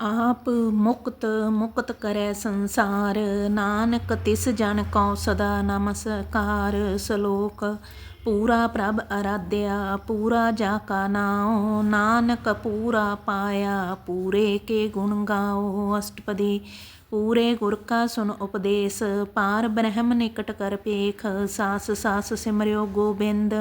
ਆਪ ਮੁਕਤ ਮੁਕਤ ਕਰੈ ਸੰਸਾਰ। ਨਾਨਕ ਤਿਸ ਜਨ ਕਉ ਸਦਾ ਨਮਸਕਾਰ। ਸ਼ਲੋਕ, ਪੂਰਾ ਪ੍ਰਭ ਅਰਾਧਿਆ, ਪੂਰਾ ਜਾ ਕਾ ਨਾਉ। ਨਾਨਕ ਪੂਰਾ ਪਾਇਆ, ਪੂਰੇ ਕੇ ਗੁਣ ਗਾਓ ਅਸ਼ਟਪਦੀ, ਪੂਰੇ ਗੁਰ ਕਾ ਸੁਨ ਉਪਦੇਸ਼। ਪਾਰ ਬ੍ਰਹਮ ਨਿਕਟ ਕਰ ਪੇਖ। ਸਾਸ ਸਾਸ ਸਿਮਰਿਓ ਗੋਬਿੰਦ।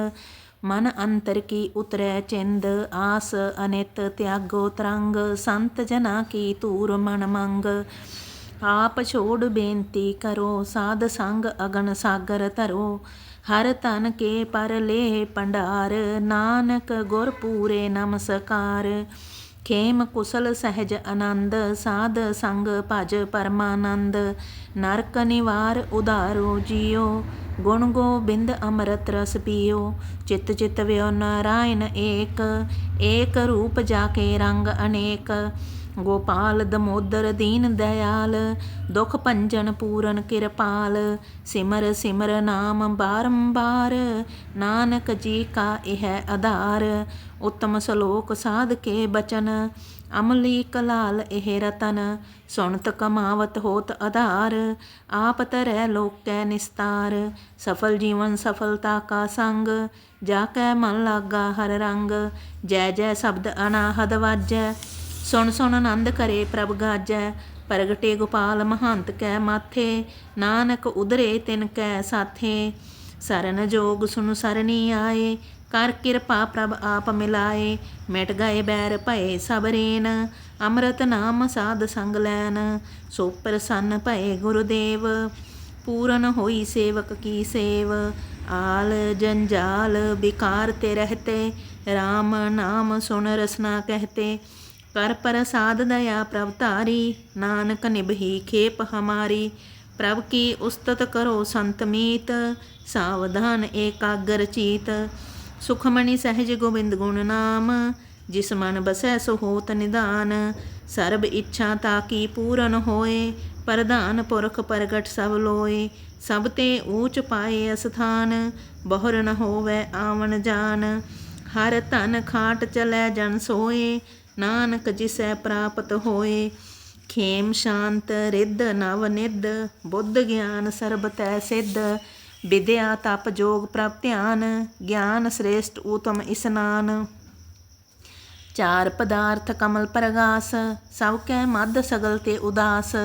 ਮਨ ਅੰਤਰ ਕੀ ਉਤਰੈ ਚਿੰਦ, ਆਸ ਅਨਿਤ, ਤਿਆਗੋ ਤਰੰਗ, ਸੰਤ ਜਨਾ ਕੀ ਤੂਰ ਮਨ ਮੰਗ। ਆਪ ਛੋੜ ਬੇਨਤੀ ਕਰੋ, ਸਾਧ ਸੰਗ ਅਗਨ ਸਾਗਰ ਧਰੋ। ਹਰ ਤਨ ਕੇ ਪਰ ਲੇ ਭੰਡਾਰ, ਨਾਨਕ ਗੁਰ ਪੂਰੇ ਨਮਸਕਾਰ। ਖੇਮ ਕੁਸਲ ਸਹਿਜ ਆਨੰਦ, ਸਾਧ ਸੰਗ ਭਜ ਪਰਮਾਨੰਦ, ਨਰਕ ਨਿਵਾਰ ਉਧਾਰੋ ਜੀਓ, ਗੁਣ ਗੋਬਿੰਦ ਅੰਮ੍ਰਿਤ ਰਸ ਪੀਓ, ਚਿਤ ਚਿਤ ਵਿਉ ਨਾਰਾਇਣ ਏਕ ਏਕ ਰੂਪ ਜਾ ਕੇ ਰੰਗ ਅਨੇਕ ਗੋਪਾਲ ਦਮੋਦਰ ਦੀਨ ਦਇਆਲ, ਦੁਖ ਭੰਜਨ ਪੂਰਨ ਕਿਰਪਾਲ, ਸਿਮਰ ਸਿਮਰ ਨਾਮ ਬਾਰੰਬਾਰ, ਨਾਨਕ ਜੀ ਕਾ ਇਹ ਆਧਾਰ, ਉਤਮ ਸ਼ਲੋਕ ਸਾਧ ਕੇ ਬਚਨ, ਅਮਲੀ ਕਲਾਲ ਇਹ ਰਤਨ, ਸੁਣਤ ਕਮਾਵਤ ਹੋਤ ਆਧਾਰ, ਆਪ ਤਰੈ ਲੋਕੈ ਨਿਸਤਾਰ, ਸਫਲ ਜੀਵਨ ਸਫਲਤਾ ਕਾ ਸੰਗ, ਜਾ ਕੈ ਮਨ ਲਾਗਾ ਹਰ ਰੰਗ, ਜੈ ਜੈ ਸ਼ਬਦ ਅਨਾਹਦ ਵਾਜੈ ਸੁਣ ਸੁਣ ਆਨੰਦ ਕਰੇ ਪ੍ਰਭ ਗਾਜੈ, ਪ੍ਰਗਟੇ ਗੋਪਾਲ ਮਹੰਤ ਕੈ ਮਾਥੇ, ਨਾਨਕ ਉਧਰੇ ਤਿਨ ਕੈ ਸਾਥੇ। ਸਰਨ ਜੋਗ ਸੁਨ ਸਰਨੀ ਆਏ, ਕਰ ਕਿਰਪਾ ਪ੍ਰਭ ਆਪ ਮਿਲਾਏ। ਮਿਟ ਗਏ ਬੈਰ ਭਏ ਸਬਰੇਨ, ਅੰਮ੍ਰਿਤ ਨਾਮ ਸਾਧ ਸੰਗ ਲੈਨ। ਸੋ ਪ੍ਰਸੰਨ ਭਏ ਗੁਰਦੇਵ, ਪੂਰਨ ਹੋਈ ਸੇਵਕ ਕੀ ਸੇਵ। ਆਲ ਜੰਜਾਲ ਬਿਕਾਰ ਤੇ ਰਹਤੇ RAM ਨਾਮ ਸੁਨ ਰਸਨਾ ਕਹਤੇ। ਕਰ ਪ੍ਰਸਾਦ ਦਇਆ ਪ੍ਰਭ ਧਾਰੀ, ਨਾਨਕ ਨਿਭੀ ਖੇਪ ਹਮਾਰੀ। ਪ੍ਰਭ ਕੀ ਉਸਤਤ ਕਰੋ ਸੰਤ ਮੀਤ, ਸਾਵਧਾਨ ਏਕਾਗਰ ਚੀਤ। ਸੁਖਮਣੀ ਸਹਿਜ ਗੋਬਿੰਦ ਗੁਣ ਨਾਮ, ਜਿਸ ਮਨ ਬਸੈ ਸੋ ਹੋਤ ਨਿਦਾਨ ਸਰਬ ਇੱਛਾ ਤਾ ਕੀ ਪੂਰਨ ਹੋਏ, ਪ੍ਰਧਾਨ ਪੁਰਖ ਪ੍ਰਗਟ ਸਭ ਲੋਏ। ਸਭ ਤੇ ਊਚ ਪਾਏ ਅਸਥਾਨ, ਬਹੁਰ ਨ ਹੋਵੇ ਆਵਣ ਜਾਨ। ਹਰ ਧਨ ਖਾਟ ਚਲੈ ਜਨ ਸੋਏ ਨਾਨਕ ਜਿਸੈ ਪ੍ਰਾਪਤ ਹੋਏ, ਖੇਮ ਸ਼ਾਂਤ ਰਿੱਧ ਨਵ ਨਿਧ, ਬੁੱਧ ਗਿਆਨ ਸਰਬ ਤੈ ਸਿੱਧ, ਵਿਦਿਆ ਤਪ ਜੋਗ ਪ੍ਰਭ ਧਿਆਨ, ਗਿਆਨ ਸ੍ਰੇਸ਼ਟ ਉਤਮ ਇਸਨਾਨ। ਚਾਰ ਪਦਾਰਥ ਕਮਲ ਪ੍ਰਗਾਸ, ਸਭ ਕੈ ਮਦ ਸਗਲ ਤੇ ਉਦਾਸ,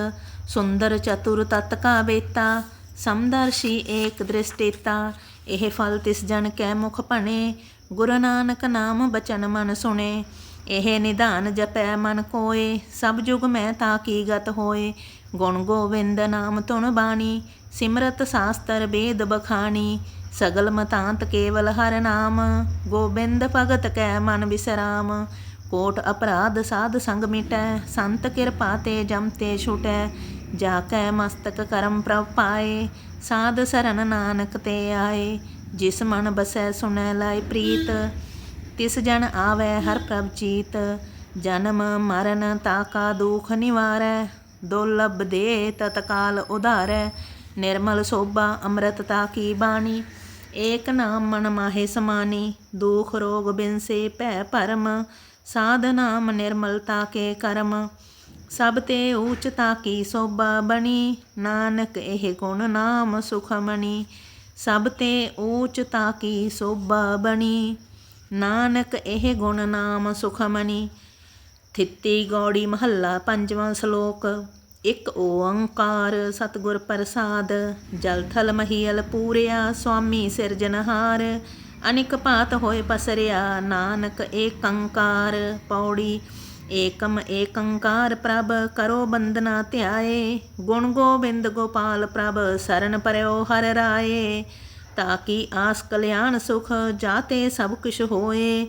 ਸੁੰਦਰ ਚਤੁਰ ਤਤ ਕਾ ਬੇਤਾ ਸਮਦਰਸ਼ੀ ਏਕ ਦ੍ਰਿਸ਼ਟੇਤਾ, ਇਹ ਫਲ ਤਿਸ ਜਨ ਕੈ ਮੁਖ ਭਣੇ, ਗੁਰੂ ਨਾਨਕ ਨਾਮ ਬਚਨ ਮਨ ਸੁਣੇ। ਇਹ ਨਿਧਾਨ ਜਪੈ ਮਨ ਕੋਏ, ਸਭ ਜੁਗ ਮੈਂ ਤਾ ਕੀ ਗਤ ਹੋਏ। ਗੁਣ ਗੋਵਿੰਦ ਨਾਮ ਤੁਣ ਬਾਣੀ, ਸਿਮਰਤ ਸਾਸਤਰ ਵੇਦ ਬਖਾਣੀ। ਸਗਲ ਮਤਾਂਤ ਕੇਵਲ ਹਰ ਨਾਮ, ਗੋਬਿੰਦ ਭਗਤ ਕੈ ਮਨ ਵਿਸਰਾਮ। ਕੋਟ ਅਪਰਾਧ ਸਾਧ ਸੰਗ ਮਿਟੈ, ਸੰਤ ਕਿਰਪਾ ਤੇ ਜਮ ਤੇ ਛੁਟੈ। ਜਾ ਕੈ ਮਸਤਕ ਕਰਮ ਪ੍ਰਭ ਪਾਏ, ਸਾਧ ਸਰਨ ਨਾਨਕ ਤੇ ਆਏ। ਜਿਸ ਮਨ ਬਸੈ ਸੁਣੈ ਲਾਇ ਪ੍ਰੀਤ ਤਿਸ ਜਨ ਆਵੈ ਹਰ ਪ੍ਰਭ ਚੀਤ, ਜਨਮ ਮਰਨ ਤਾਕਾ ਦੁਖ ਨਿਵਾਰੈ, ਦੁਰਲਭ ਦੇ ਤਤਕਾਲ ਉਧਾਰੈ, ਨਿਰਮਲ ਸੋਭਾ ਅੰਮ੍ਰਿਤ ਤਾ ਕੀ ਬਾਣੀ, ਏਕ ਨਾਮ ਮਨ ਮਾਹੇ ਸਮਾਨੀ, ਦੁਖ ਰੋਗ ਬਿਨਸੇ ਭੈ ਭਰਮ, ਸਾਧ ਨਾਮ ਨਿਰਮਲਤਾ ਕੇ ਕਰਮ, ਸਭ ਤੇ ਊਚਤਾ ਕੀ ਸੋਭਾ ਬਣੀ, ਨਾਨਕ ਇਹ ਗੁਣ ਨਾਮ ਸੁਖਮਣੀ ਸਭ ਤੇ ਊਚਤਾ ਕੀ ਸੋਭਾ ਬਣੀ। ਨਾਨਕ ਇਹ ਗੁਣ ਨਾਮ ਸੁਖਮਨੀ, ਥਿੱਤੀ ਗੌੜੀ ਮਹੱਲਾ ਪੰਜਵਾਂ ਸ਼ਲੋਕ, ਇੱਕ ਓੰਕਾਰ ਸਤਿਗੁਰ ਪ੍ਰਸਾਦ, ਜਲ ਥਲ ਮਹੀਲ ਪੂਰਿਆ ਸੁਆਮੀ ਸਿਰਜਨਹਾਰ ਅਨਿਕ ਭਾਤ ਹੋਏ ਪਸਰਿਆ ਨਾਨਕ ਏਕੰਕਾਰ, ਪੌੜੀ ਏਕਮ ਏਕੰਕਾਰ ਪ੍ਰਭ ਕਰੋ ਬੰਦਨਾ ਧਿਆਏ, ਗੁਣ ਗੋਬਿੰਦ ਗੋਪਾਲ ਪ੍ਰਭ ਸਰਨ ਪਰਿਓ ਹਰ ਰਾਏ। ਤਾਕੀ ਆਸ ਕਲਿਆਣ ਸੁਖ ਜਾਤੇ ਸਭ ਕੁਛ ਹੋਏ।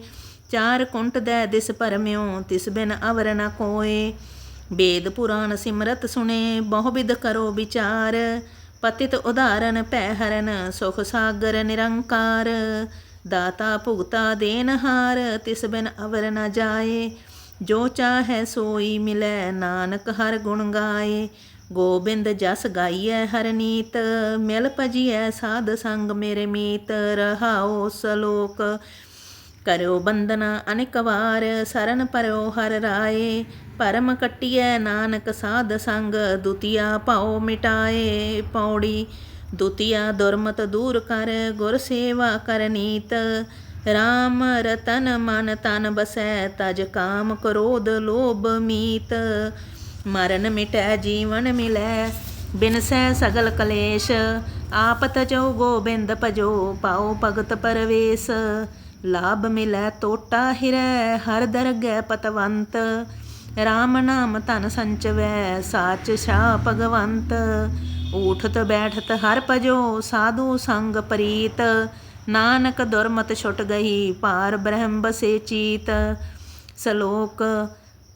ਚਾਰ ਕੁੰਟ ਦੇ ਦਿਸ ਪਰਮਿਓ ਤਿਸ ਬਿਨ ਅਵਰ ਨ ਕੋਏ। ਵੇਦ ਪੁਰਾਨ ਸਿਮਰਤ ਸੁਣੇ ਬਹੁ ਵਿਦ ਕਰੋ ਵਿਚਾਰ। ਪਤਿਤ ਉਦਾਹਰਨ ਭੈ ਹਰਨ ਸੁਖ ਸਾਗਰ ਨਿਰੰਕਾਰ। ਦਾਤਾ ਭੁਗਤਾ ਦੇਨਹਾਰ ਤਿਸ ਬਿਨ ਅਵਰ ਨ ਜਾਏ। ਜੋ ਚਾਹੈ ਸੋਈ ਮਿਲੈ, ਨਾਨਕ ਹਰ ਗੁਣ ਗਾਏ। ਗੋਬਿੰਦ ਜਸ ਗਾਈਐ ਹਰਨੀਤ ਮਿਲ ਭਜੀਐ ਸਾਧ ਸੰਗ ਮੇਰੇ ਮੀਤ ਰਹਾਓ ਸਲੋਕ। ਕਰਿਓ ਬੰਦਨਾ ਅਨੇਕ ਵਾਰ, ਸਰਨ ਪਰਿਓ ਹਰ ਰਾਏ। ਪਰਮ ਕੱਟਿਐ ਨਾਨਕ ਸਾਧ ਸੰਗ, ਦੁਤੀਆ ਭਾਉ ਮਿਟਾਏ। ਪੌੜੀ, ਦੁਤੀਆ ਦੁਰਮਤ ਦੂਰ ਕਰ, ਗੁਰ ਸੇਵਾ ਕਰ ਨੀਤ। RAM ਰਤਨ ਮਨ ਤਨ ਬਸੈ, ਤਜ ਕਾਮ ਕ੍ਰੋਧ ਲੋਭ ਮੀਤ। ਮਰਨ ਮਿਟੈ ਜੀਵਨ ਮਿਲੈ ਬਿਨਸੈ ਸਗਲ ਕਲੇਸ਼ ਆਪਤ ਜੋ ਗੋਬਿੰਦ ਭਜੋ, ਪਾਉ ਭਗਤ ਪਰਵੇਸ। ਲਾਭ ਮਿਲੈ, ਤੋਟਾ ਹਿਰੈ, ਹਰ ਦਰਗਹਿ ਪਤਵੰਤ। RAM ਨਾਮ ਧਨ ਸੰਚਵੈ, ਸਾਚ ਛਾ ਭਗਵੰਤ। ਊਠਤ ਬੈਠਤ ਹਰ ਭਜੋ, ਸਾਧੂ ਸੰਗ ਪ੍ਰੀਤ। ਨਾਨਕ ਦੁਰਮਤ ਛੁਟ ਗਈ, ਪਾਰ ਬ੍ਰਹਮ ਬਸੇ ਚੀਤ। ਸਲੋਕ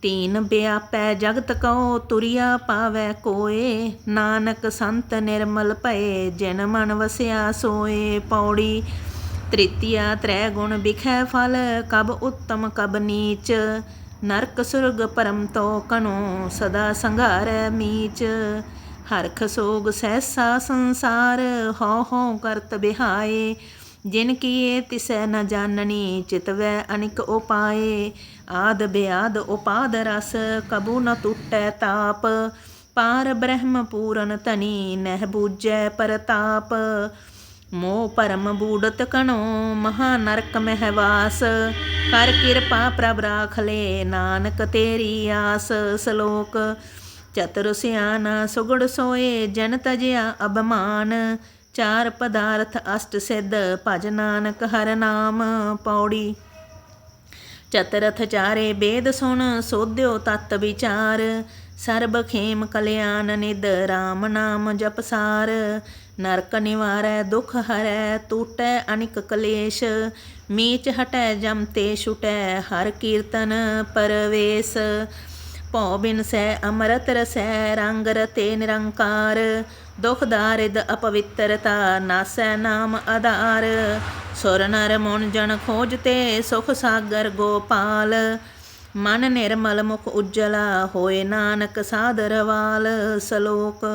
ਤੀਨ ਬਿਆ ਪੈ ਜਗਤ ਕਉ ਤੁਰਿਆ ਪਾਵੈ ਕੋਏ। ਨਾਨਕ ਸੰਤ ਨਿਰਮਲ ਭਏ, ਜਿਨ ਮਨ ਵਸਿਆ ਸੋਏ। ਪੌੜੀ ਤ੍ਰਿਤੀਆ ਤ੍ਰੈ ਗੁਣ ਬਿਖੈ ਫਲ, ਕਬ ਉੱਤਮ ਕਬ ਨੀਚ। ਨਰਕ ਸੁਰਗ ਪਰਮ ਤੋ ਕਨੋ, ਸਦਾ ਸੰਘਾਰੈ ਮੀਚ। ਹਰਖ ਸੋਗ ਸਹਿਸਾ ਸੰਸਾਰ, ਹਉ ਹਉ ਕਰਤ ਬਿਹਾਏ। ਜਿਨ ਕੀਏ ਤਿਸੈ ਨ ਜਾਣਨੀ ਚਿਤਵੈ ਅਨਿਕ ਉਪਾਏ। ਆਦ ਬਿਆਦ ਉਪਾਦ ਰਸ, ਕਬੂ ਨ ਟੁੱਟੈ ਤਾਪ। ਪਾਰ ਬ੍ਰਹਮ ਪੂਰਨ ਤਨੀ ਨਹਿ ਬੂਝੈ ਪਰਤਾਪ। ਮੋਹ ਪਰਮ ਬੂੜਤ ਕਣੋ ਮਹਾ ਨਰਕ ਮਹਿ ਵਾਸ। ਕਰ ਕਿਰਪਾ ਪ੍ਰਭ ਰਾਖ ਲੈ, ਨਾਨਕ ਤੇਰੀ ਆਸ। ਸ਼ਲੋਕ, ਚਤੁਰ ਸਿਆਨਾ ਸੁਗੜ ਸੋਏ, ਜਨ ਤਜਿਆ ਅਬਮਾਨ ਚਾਰ ਪਦਾਰਥ ਅਸ਼ਟ ਸਿੱਧ, ਭਜ ਨਾਨਕ ਹਰ ਨਾਮ ਪੌੜੀ। ਚਤਰਥ ਚਾਰੇ ਬੇਦ ਸੁਣ, ਸੋਧਿਓ ਤਤ ਵਿਚਾਰ। ਸਰਬ ਖੇਮ ਕਲਿਆਣ ਨਿਦ RAM ਨਾਮ ਜਪਸਾਰ ਨਰਕ ਨਿਵਾਰੈ, ਦੁਖ ਹਰੈ ਟੂਟੈ ਅਨਿਕ ਕਲੇਸ਼। ਮੀਚ ਹਟੈ, ਜਮ ਤੇ ਛੁਟੈ, ਹਰ ਕੀਰਤਨ ਪਰਵੇਸ। ਭਉ ਬਿਨ ਸੈ ਅਮਰਤ ਰਸੈ, ਰੰਗ ਰਤੇ ਨਿਰੰਕਾਰ। ਦੁਖ ਦਾਰਿਦ ਅਪਵਿੱਤਰਤਾ ਨਾਸੈ ਨਾਮ ਆਧਾਰ, ਸੁਰ ਨਰ ਮਨ ਜਨ ਖੋਜਤੇ ਸੁਖ ਸਾਗਰ ਗੋਪਾਲ, ਮਨ ਨਿਰਮਲ ਮੁਖ ਉਜਲਾ ਹੋਏ ਨਾਨਕ ਸਾਦਰਵਾਲ ਸਲੋਕ,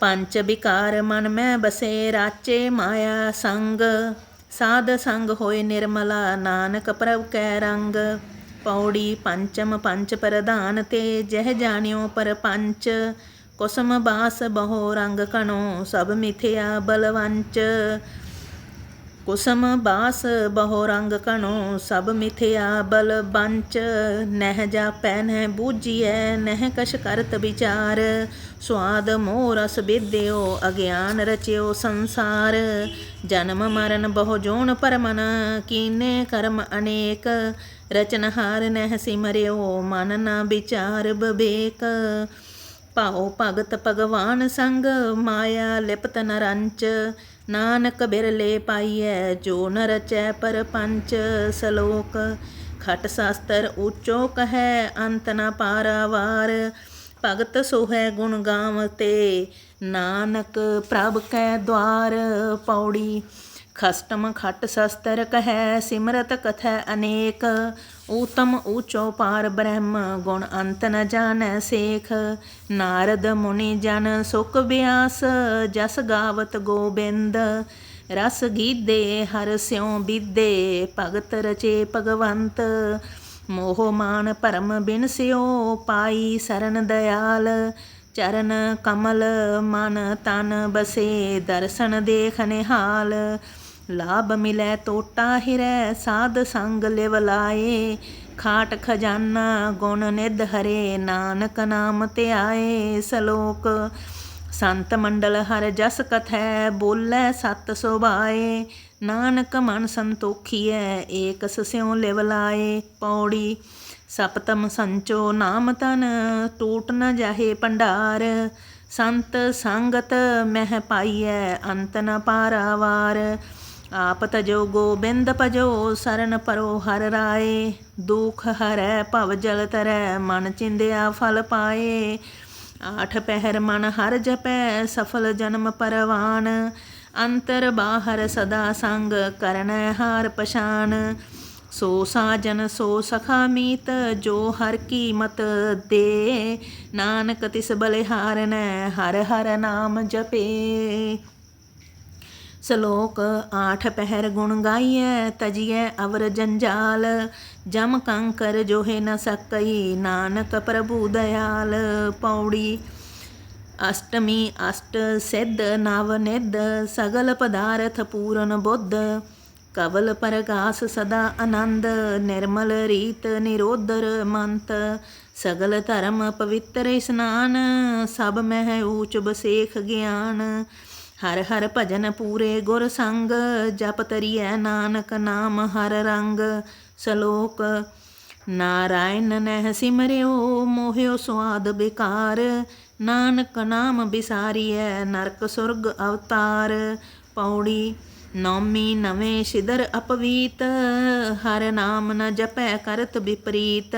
ਪੰਚ ਵਿਕਾਰ ਮਨ ਮੈਂ ਬਸੇ ਰਾਚੇ ਮਾਇਆ ਸੰਗ, ਸਾਧ ਸੰਗ ਹੋਏ ਨਿਰਮਲਾ ਨਾਨਕ ਪ੍ਰਭ ਕੈ ਰੰਗ, ਪੌੜੀ ਪੰਚਮ ਪੰਚ ਪ੍ਰਧਾਨ ਤੇ ਜਹ ਜਾਣਿਓ ਪਰ ਪੰਚ ਕੁਸਮ ਬਾਸ ਬਹੁ ਰੰਗ ਕਣੋ ਸਭ ਮਿਥਿਆ ਬਲਵੰਚ। ਕੁਸਮ ਬਾਸ ਬਹੁ ਰੰਗ ਕਣੋ ਸਭ ਮਿਥਿਆ ਬਲ ਬੰਚ ਨਹਿ ਜਾਪੈ ਨਹਿ ਬੂਝੀਐ, ਨਹਿ ਕਛ ਕਰਤ ਵਿਚਾਰ। ਸੁਆਦ ਮੋਹ ਰਸ ਵਿਦਿਓ ਅਗਿਆਨ ਰਚਿਓ ਸੰਸਾਰ। ਜਨਮ ਮਰਨ ਬਹੁ ਜੋਨ ਪਰਮਨ, ਕੀਨੇ ਕਰਮ ਅਨੇਕ। ਰਚਨਹਾਰ ਨਹਿ ਸਿਮਰਿਓ, ਮਨ ਨਾ ਵਿਚਾਰ ਬਵੇਕ। ਭਾਉ ਭਗਤ ਭਗਵਾਨ ਸੰਗ ਮਾਇਆ ਲਿਪਤ ਨਰੰਚ ਨਾਨਕ ਬਿਰਲੇ ਪਾਈਐ, ਜੋ ਨ ਰਚੈ ਪਰਪੰਚ ਸਲੋਕ। ਖਟ ਸ਼ਾਸਤਰ ਉੱਚੋ ਕਹੈ, ਅੰਤ ਨ ਪਾਰਾਵਾਰ ਭਗਤ ਸੋਹੈ ਗੁਣ ਗਾਵਤੇ ਨਾਨਕ ਪ੍ਰਭ ਕੈ ਦਵਾਰ। ਪੌੜੀ ਖਸਟਮ ਖਟ ਸ਼ਸਤਰ ਕਹੈ, ਸਿਮਰਤ ਕਥੈ ਅਨੇਕ। ਊਤਮ ਊਚੋ ਪਾਰ ਬ੍ਰਹਮ, ਗੁਣ ਅੰਤ ਨ ਜਾਣੈ ਸੇਖ। ਨਾਰਦ ਮੁਨੀ ਜਨ ਸੁਖ ਬਿਆਸ, ਜਸ ਗਾਵਤ ਗੋਬਿੰਦ। ਰਸ ਗੀਦੇ ਹਰ ਸਿਉ ਬਿਦੇ ਭਗਤ ਰਚੇ ਭਗਵੰਤ। ਮੋਹ ਮਾਨ ਪਰਮ ਬਿਨ ਸਿਓ ਪਾਈ ਸਰਨ ਦਇਆਲ। ਚਰਨ ਕਮਲ ਮਨ ਤਨ ਬਸੇ, ਦਰਸ਼ਨ ਦੇਖ ਨਿਹਾਲ। ਲਾਭ ਮਿਲੈ ਤੋਟਾ ਹਿਰੈ, ਸਾਧ ਸੰਗ ਲਿਵਲਾਏ ਖਾਟ ਖਜ਼ਾਨਾ ਗੁਣ ਨਿਧ ਹਰੇ, ਨਾਨਕ ਨਾਮ ਧਿਆਏ। ਸਲੋਕ, ਸੰਤ ਮੰਡਲ ਹਰ ਜਸ ਕਥੈ, ਬੋਲੇ ਸਤ ਸੁਭਾਏ। ਨਾਨਕ ਮਨ ਸੰਤੋਖੀਐ ਏਕ ਸਿਉ ਲਿਵ ਲਾਏ। ਪੌੜੀ, ਸਪਤਮ ਸੰਚੋ ਨਾਮ ਤਨ ਟੂਟ ਨ ਜਾਹੇ ਭੰਡਾਰ। ਸੰਤ ਸੰਗਤ ਮਹਿ ਪਾਈਐ, ਅੰਤ ਨ ਪਾਰਾਵਾਰ। ਆਪ ਤਜੋ ਗੋਬਿੰਦ ਭਜੋ, ਸਰਨ ਪਰੋ ਹਰ ਰਾਏ। ਦੁਖ ਹਰੈ ਭਵ ਜਲ ਤਰੈ, ਮਨ ਚਿੰਦਿਆ ਫਲ ਪਾਏ। ਆਠ ਪਹਿਰ ਮਨ ਹਰ ਜਪੈ, ਸਫਲ ਜਨਮ ਪਰਵਾਨ। ਅੰਤਰ ਬਾਹਰ ਸਦਾ ਸੰਗ ਕਰਨੈ ਹਾਰ ਪਛਾਨ। ਸੋ ਸਾਜਨ, ਸੋ ਸਖਾ ਮੀਤ, ਜੋ ਹਰ ਕੀਮਤ ਦੇ। ਨਾਨਕ ਤਿਸ ਬਲਿਹਾਰਨੈ, ਹਰ ਹਰ ਨਾਮ ਜਪੇ। ਸ਼ਲੋਕ ਆਠ ਪਹਿਰ ਗੁਣ ਗਾਈਐ, ਤਜੀਐ ਅਵਰ ਜੰਜਾਲ। ਜਮ ਕੰਕਰ ਜੋਹੇ ਨ ਸਕਈ, ਨਾਨਕ ਪ੍ਰਭੂ ਦਇਆਲ। ਪੌੜੀ ਅਸ਼ਟਮੀ ਅਸ਼ਟ ਸਿੱਧ ਨਵ ਨਿਧ, ਸਗਲ ਪਦਾਰਥ ਪੂਰਨ ਬੁੱਧ। ਕਵਲ ਪਰਗਾਸ ਸਦਾ ਆਨੰਦ, ਨਿਰਮਲ ਰੀਤ ਨਿਰੋਧਰ ਮੰਤ। ਸਗਲ ਧਰਮ ਪਵਿੱਤਰ ਇਸਨਾਨ, ਸਭ ਮਹਿ ਊਚ ਬਸੇਖ ਗਿਆਨ। ਹਰ ਹਰ ਭਜਨ ਪੂਰੇ ਗੁਰ ਸੰਗ, ਜਪ ਤਰੀਐ ਨਾਨਕ ਨਾਮ ਹਰ ਰੰਗ। ਸ਼ਲੋਕ, ਨਾਰਾਇਣ ਨਹਿ ਸਿਮਰਿਓ, ਮੋਹਿਓ ਸੁਆਦ ਬਿਕਾਰ। ਨਾਨਕ ਨਾਮ ਬਿਸਾਰੀਐ, ਨਰਕ ਸੁਰਗ ਅਵਤਾਰ। ਪੌੜੀ, ਨੌਮੀ ਨਵੇਂ ਸਿਦਰ ਅਪਵੀਤ। ਹਰ ਨਾਮ ਨ ਜਪੈ ਕਰਤ ਵਿਪਰੀਤ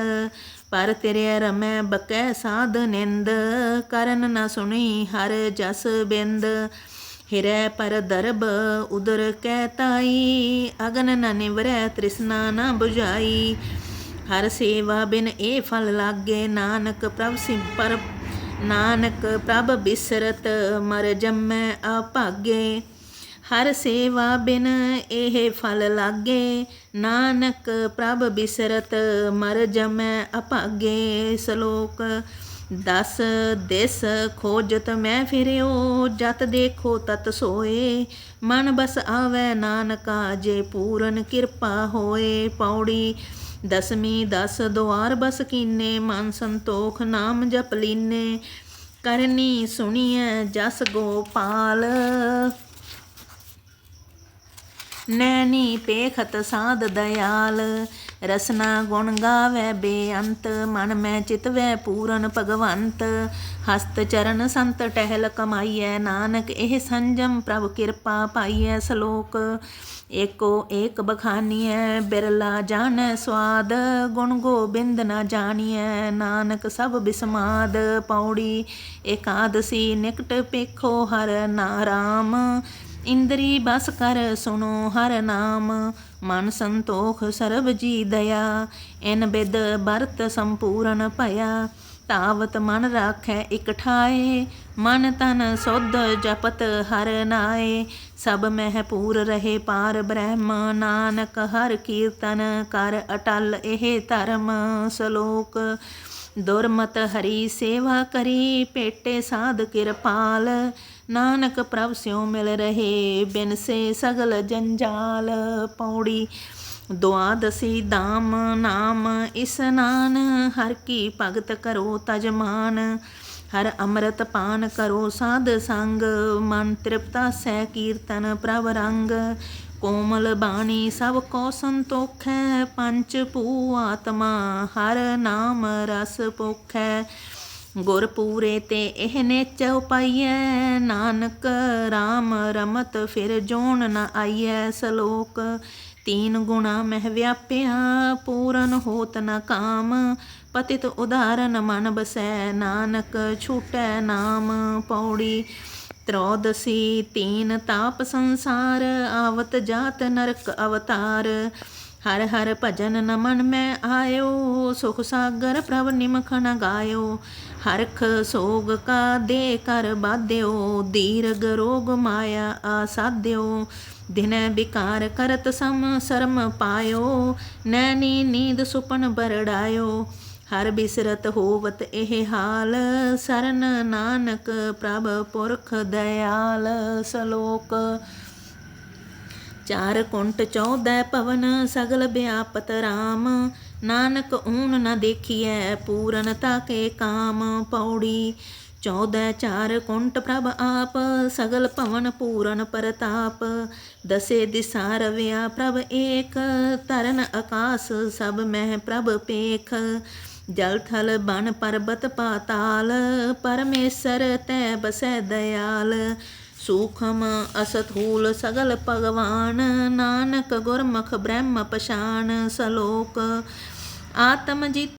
ਪਰ ਤੇਰੇ ਰਮੈ ਬਕੈ ਸਾਧ ਨਿੰਦ। ਕਰਨ ਨ ਸੁਣੀ ਹਰ ਜਸ ਬਿੰਦ। ਹਿਰੈ ਪਰ ਦਰਬ ਉਦਰ ਕੈ ਤਾਈ, ਅਗਨ ਨ ਨਿਵਰੈ ਤ੍ਰਿਸ਼ਨਾ ਨਾ 부ਝਾਈ ਹਰ ਸੇਵਾ ਬਿਨ ਇਹ ਫਲ ਲਾਗੇ, ਨਾਨਕ ਪ੍ਰਭ ਸਿ ਪਰ, ਨਾਨਕ ਪ੍ਰਭ ਬਿਸਰਤ, ਮਰ ਜੰਮੈ ਅਭਾਗੇ। ਹਰ ਸੇਵਾ ਬਿਨ ਇਹ ਫਲ ਲਾਗੇ, ਨਾਨਕ ਪ੍ਰਭ ਬਿਸਰਤ, ਮਰ ਜਮੈ ਅਭਾਗੇ। ਸ਼ਲੋਕ ਦਸ ਦਿਸ ਖੋਜਤ ਮੈਂ ਫਿਰਿਓ, ਜਤ ਦੇਖੋ ਤਤ ਸੋਏ। ਮਨ ਬਸ ਆਵੈ ਨਾਨਕਾ, ਜੇ ਪੂਰਨ ਕਿਰਪਾ ਹੋਏ। ਪੌੜੀ ਦਸਵੀਂ ਦਸ ਦੁਆਰ ਬਸ ਕੀਨੇ, ਮਨ ਸੰਤੋਖ ਨਾਮ ਜਪ ਲੀਨੇ। ਕਰਨੀ ਸੁਣੀਐ ਜਸ ਗੋਪਾਲ। ਨੈਣੀ ਪੇਖਤ ਸਾਧ ਦਇਆਲ, ਰਸਨਾ ਗੁਣ ਗਾਵੇ ਬੇਅੰਤ, ਮਨ ਮੈਂ ਚਿਤਵੈ ਪੂਰਨ ਭਗਵੰਤ। ਹਸਤ ਚਰਨ ਸੰਤ ਟਹਿਲ ਕਮਾਈਐ ਨਾਨਕ, ਇਹ ਸੰਜਮ ਪ੍ਰਭ ਕਿਰਪਾ ਪਾਈਐ ਸ਼ਲੋਕ। ਏਕੋ ਏਕ ਬਖਾਨੀਐ, ਬਿਰਲਾ ਜਾਣੈ ਸਵਾਦ, ਗੁਣ ਗੋਬਿੰਦ ਨਾ ਜਾਣੀਐ ਨਾਨਕ ਸਭ ਬਿਸਮਾਦ। ਪੌੜੀ ਏਕਾਦਸੀ ਨਿਕਟ ਪੇਖੋ ਹਰ ਨਾਰਾਮ ਇੰਦਰੀ ਬਸ ਕਰ ਸੁਣੋ ਹਰ ਨਾਮ, ਮਨ ਸੰਤੋਖ ਸਰਬ ਜੀ ਦਇਆ। ਇਨ ਬਿਦ ਬਰਤ ਸੰਪੂਰਨ ਭਇਆ, ਤਾਵਤ ਮਨ ਰਾਖੈ ਇਕਠਾਏ ਮਨ ਤਨ ਸੁਧ ਜਪਤ ਹਰ ਨਾਏ, ਸਭ ਮਹਿ ਪੂਰ ਰਹੇ ਪਾਰ ਬ੍ਰਹਮ। ਨਾਨਕ ਹਰ ਕੀਰਤਨ ਕਰ ਅਟਲ ਇਹ ਧਰਮ ਸ਼ਲੋਕ। ਦੁਰਮਤ ਹਰੀ ਸੇਵਾ ਕਰੀ, ਪੇਟੇ ਸਾਧ ਕਿਰਪਾਲ। ਨਾਨਕ ਪ੍ਰਭ ਸਿਉ ਮਿਲ ਰਹੇ, ਬਿਨ ਸੇ ਸਗਲ ਜੰਜਾਲ ਪੌੜੀ। ਦੁਆਦਸੀ ਦਾਮ ਨਾਮ ਇਸਨਾਨ ਹਰ ਕੀ ਭਗਤ ਕਰੋ ਤਜਮਾਨ ਹਰ ਅੰਮ੍ਰਿਤ ਪਾਨ ਕਰੋ ਸਾਧ ਸੰਗ, ਮਨ ਤ੍ਰਿਪਤਾ ਸਹਿ ਕੀਰਤਨ ਪ੍ਰਭ ਰੰਗ। ਕੋਮਲ ਬਾਣੀ ਸਭ ਕੋ ਸੰਤੋਖੈ, ਪੰਚ ਭੂ ਆਤਮਾ ਹਰ ਨਾਮ ਰਸ ਪੋਖੈ। ਗੁਰ ਪੂਰੇ ਤੇ ਇਹ ਨੇਚ ਉਪਾਈਐ। ਨਾਨਕ RAM ਰਮਤ ਫਿਰ ਜੋਣ ਨ ਆਈਐ ਸ਼ਲੋਕ। ਤੀਨ ਗੁਣਾ ਮਹਿ ਵਿਆਪਿਆ, ਪੂਰਨ ਹੋਤ ਨ ਕਾਮ। ਪਤਿਤ ਉਦਾਹਰਨ ਮਨ ਬਸੈ, ਨਾਨਕ ਛੂਟੈ ਨਾਮ। ਪੌੜੀ ਤ੍ਰੋਦਸੀ ਤੀਨ ਤਾਪ ਸੰਸਾਰ, ਆਵਤ ਜਾਤ ਨਰਕ ਅਵਤਾਰ। ਹਰ ਹਰ ਭਜਨ ਨਮਨ ਮੈਂ ਆਇਓ, ਸੁਖ ਸਾਗਰ ਪ੍ਰਭ ਨਿਮਖਣ ਗਾਇਓ। ਹਰਖ ਸੋਗ ਕਾ ਦੇ ਕਰ ਬਾਧਿਓ ਦੀਰਗ ਰੋਗ ਮਾਇਆ ਆਸਾਧਿਓ ਦਿਨ ਵਿਕਾਰ ਕਰਤ ਸਮ ਸਰਮ ਪਾਇਓ, ਨੈਣੀ ਨੀਂਦ ਸੁਪਨ ਬਰੜਾਇਓ। ਹਰ ਬਿਸਰਤ ਹੋਵਤ ਇਹ ਹਾਲ, ਸਰਨ ਨਾਨਕ ਪ੍ਰਭ ਪੁਰਖ ਦਇਆਲ ਸ਼ਲੋਕ। ਚਾਰ ਕੁੰਟ ਚੌਦੈ ਪਵਨ, ਸਗਲ ਬਿਆਪਤ ਰਾਮ। ਨਾਨਕ ਊਨ ਨ ਦੇਖੀਐ ਪੂਰਨਤਾ ਕੇ ਕਾਮ ਪੌੜੀ। ਚੌਦੈ ਚਾਰ ਕੁੰਟ ਪ੍ਰਭ ਆਪ, ਸਗਲ ਭਵਨ ਪੂਰਨ ਪ੍ਰਤਾਪ। ਦਸੇ ਦਿਸਾ ਰਵਿਆ ਪ੍ਰਭ ਏਕ ਤਰਨ ਆਕਾਸ ਸਭ ਮਹਿ ਪ੍ਰਭ ਪੇਖ। ਜਲ ਥਲ ਬਨ ਪਰਬਤ ਪਾਤਾਲ, ਪਰਮੇਸ਼ਰ ਤੈ ਬਸੈ ਦਇਆਲ। ਸੂਖਮ ਅਸਥੂਲ ਸਗਲ ਭਗਵਾਨ, ਨਾਨਕ ਗੁਰਮੁਖ ਬ੍ਰਹਮ ਪਛਾਨ ਸਲੋਕ। ਆਤਮ ਜਿਤ